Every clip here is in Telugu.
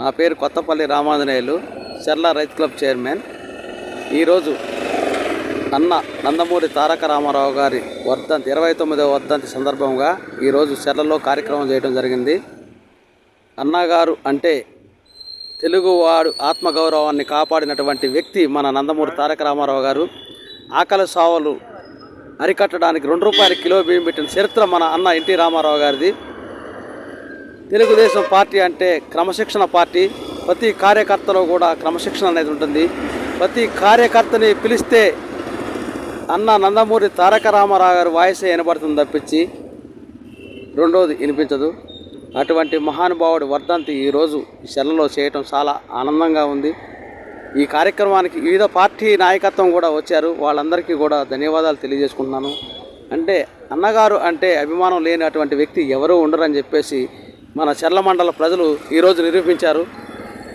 నా పేరు కొత్తపల్లి రామాంజనేయులు చెర్ల రైతు క్లబ్ చైర్మన్. ఈరోజు అన్న నందమూరి తారక రామారావు గారి వర్ధంతి ఇరవై తొమ్మిదవ వర్ధంతి సందర్భంగా ఈరోజు చెర్లలో కార్యక్రమం చేయడం జరిగింది. అన్నగారు అంటే తెలుగువాడు ఆత్మగౌరవాన్ని కాపాడినటువంటి వ్యక్తి మన నందమూరి తారక రామారావు గారు. ఆకలి సావలు అరికట్టడానికి రెండు రూపాయల కిలో బియ్యం పెట్టిన చరిత్ర మన అన్న ఎన్టీ రామారావు గారిది. తెలుగుదేశం పార్టీ అంటే క్రమశిక్షణ పార్టీ. ప్రతి కార్యకర్తలో కూడా క్రమశిక్షణ అనేది ఉంటుంది. ప్రతి కార్యకర్తని పిలిస్తే అన్న నందమూరి తారక రామారావు గారి వాయిసే వినబడుతుంది తప్పించి రెండోది వినిపించదు. అటువంటి మహానుభావుడి వర్ధంతి ఈరోజు ఈ సెలలో చేయటం చాలా ఆనందంగా ఉంది. ఈ కార్యక్రమానికి వివిధ పార్టీ నాయకత్వం కూడా వచ్చారు. వాళ్ళందరికీ కూడా ధన్యవాదాలు తెలియజేసుకుంటున్నాను. అంటే అన్నగారు అంటే అభిమానం లేని అటువంటి వ్యక్తి ఎవరూ ఉండరని చెప్పేసి మన చెర్ల మండల ప్రజలు ఈరోజు నిరూపించారు.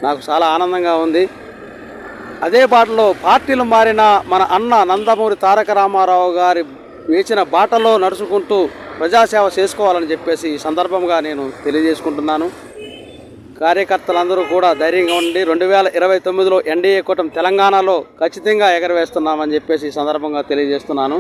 నాకు చాలా ఆనందంగా ఉంది. అదే బాటలో పార్టీలు మారిన మన అన్న నందమూరి తారక రామారావు గారి వేచిన బాటలో నడుచుకుంటూ ప్రజాసేవ చేసుకోవాలని చెప్పేసి ఈ సందర్భంగా నేను తెలియజేసుకుంటున్నాను. కార్యకర్తలందరూ కూడా ధైర్యంగా ఉండి రెండు వేల ఇరవై తొమ్మిదిలో ఎన్డీఏ కూటమి తెలంగాణలో ఖచ్చితంగా ఎగరవేస్తున్నామని చెప్పేసి ఈ సందర్భంగా తెలియజేస్తున్నాను.